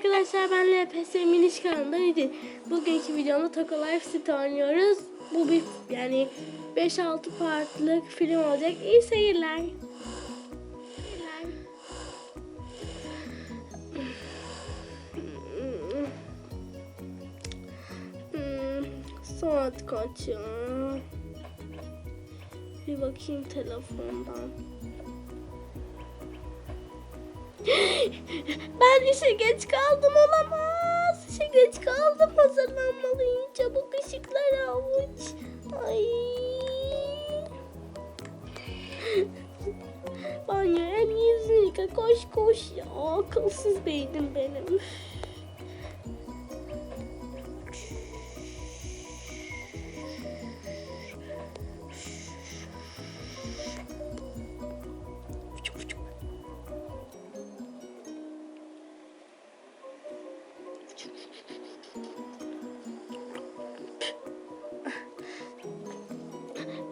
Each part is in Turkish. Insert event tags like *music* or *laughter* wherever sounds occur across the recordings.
Arkadaşlar ben LPS Miniş kanalından İdil. Bugünkü videomda Toka Life City oynuyoruz. Bu bir yani 5-6 partlık film olacak. İyi seyirler. Seyirler. Hmm, Saat kaç ya? Bir bakayım telefondan. Ben işe geç kaldım olamaz. İşe geç kaldım hazırlanmalıyım. Çabuk ışıklar avuç. Ay. Banyo en yüzünü yıka koş koş ya. Akılsız beynim benim.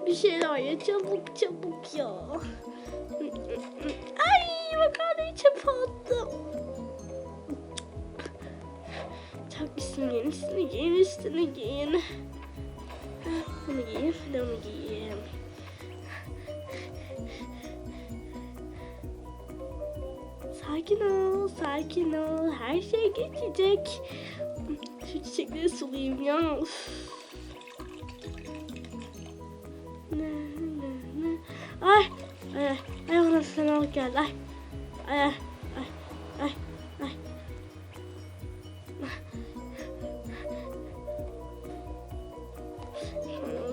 Bir şeyler ya çabuk çabuk ya. Ay makarnayı çöpe attım. Çabuk üstünü giyin, üstünü giyin, üstünü giyin. Bunu giyin, bunu giyin. Sakin ol, sakin ol. Her şey geçecek. Şu çiçekleri sulayayım ya. Ne. Ay, ay, ay bana fenalık geldi. Ay, ay, ay, ay, ay.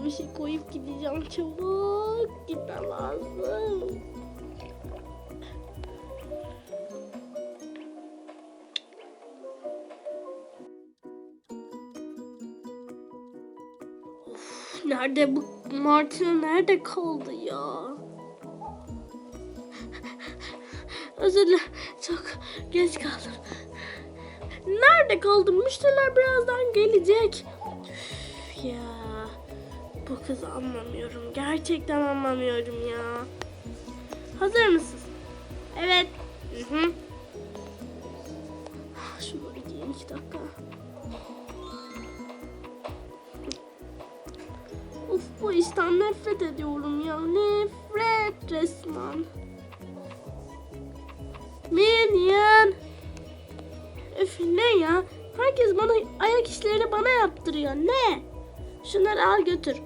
Bir şey koyup gideceğim çabuk. Gitmem lazım. Nerede bu Martina nerede kaldı ya? Özür dilerim. Çok geç kaldım. Nerede kaldım? Müşteriler birazdan gelecek. Üf ya. Bu kızı anlamıyorum. Gerçekten anlamıyorum ya. Hazır mısınız? Evet. Hı hı. Şunları giyeyim iki dakika. Bu işten nefret ediyorum ya. Nefret resmen. Minion. Öf ne ya? Herkes bana ayak işlerini bana yaptırıyor. Ne? Şunları al götür.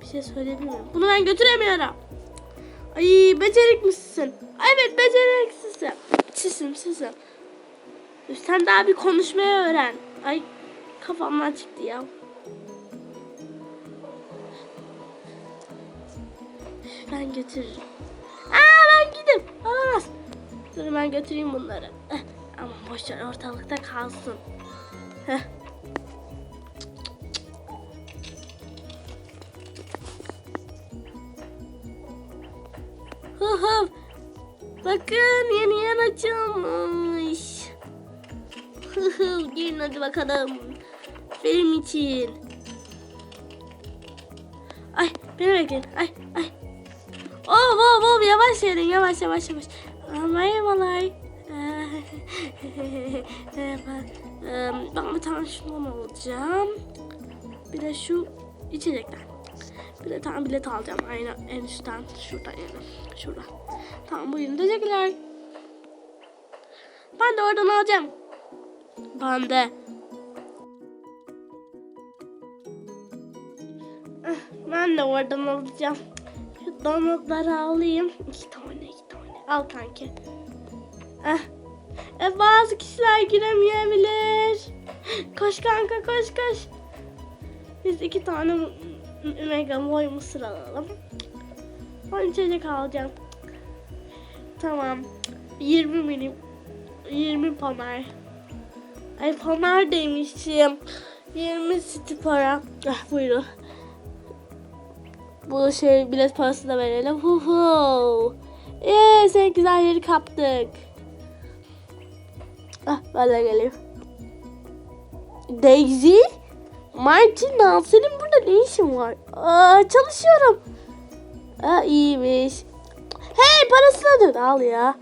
Bir şey söylemiyorum. Bunu ben götüremiyorum. Ay becerikmişsin. Evet beceriksizsin. Sisim sisim. Sen daha bir konuşmayı öğren. Ay kafamdan çıktı ya. Ben götürürüm. Aa ben gidip alamaz. Dur ben götüreyim bunları. Eh, Ama boş ver ortalıkta kalsın. Heh. Bakın yeni yer açılmış. Hı hı. Gelin hadi bakalım. Film için. Ay beni bekleyin. Ay ay. Oh oh oh yavaş yerin yavaş yavaş yavaş. Merhabalar. *laughs* Merhaba. Ben bir tane şundan alacağım. Bir de şu içecekten. Bir de tane bilet alacağım. Aynen en üstten. Şuradan yani. Şuradan. Tamam buyurun. Teşekkürler. Ben de oradan alacağım. Ben de. Oradan alacağım. Şu donutları alayım. İki tane, iki tane. Al kanki. Eh. E, bazı kişiler giremeyebilir. Koş kanka, koş koş. Biz iki tane mega boy mısır alalım. Ben alacağım. Tamam. 20 milim. 20 pamer. Ay pamer demişim. 20 city para. Ah buyurun. Bu şey bilet parası da verelim. Hu hu. Eee sen güzel yeri kaptık. Ah ben de geleyim. Daisy? Martina senin burada ne işin var? Aa, çalışıyorum. Aa, iyiymiş. Hey parasını dön al ya.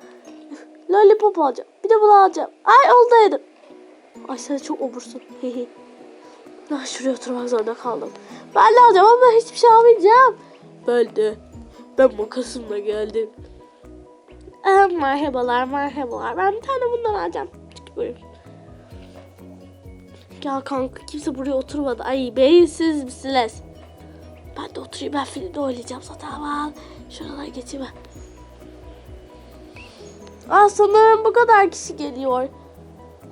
Lollipop alacağım. Bir de bunu alacağım. Ay oldu yedim. Ay sen çok obursun. Ah, şuraya oturmak zorunda kaldım. Ben de alacağım ama hiçbir şey almayacağım. Ben de. Ben makasımla geldim. Ee, merhabalar merhabalar. Ben bir tane bundan alacağım. Çık buyurun. Ya kanka kimse buraya oturmadı. Ay beyinsiz misiniz? Ben de oturayım ben filmde oynayacağım zaten. Aman şuralara geçeyim ben. Ah sanırım bu kadar kişi geliyor.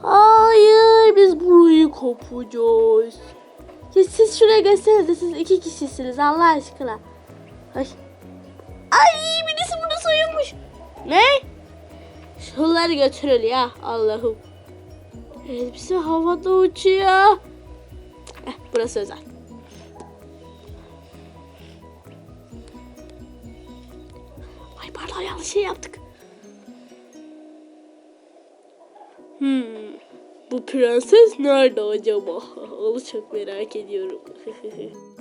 Hayır biz burayı kapacağız. Ya siz şuraya geçsenize siz iki kişisiniz Allah aşkına. Ay. Ay birisi burada soyulmuş. Ne? Şunları götürün ya Allah'ım. Elbise havada uçuyor. Eh, burası özel. Ay pardon yanlış şey yaptık. Hmm. Prenses nerede acaba? *laughs* Onu çok merak ediyorum. *laughs*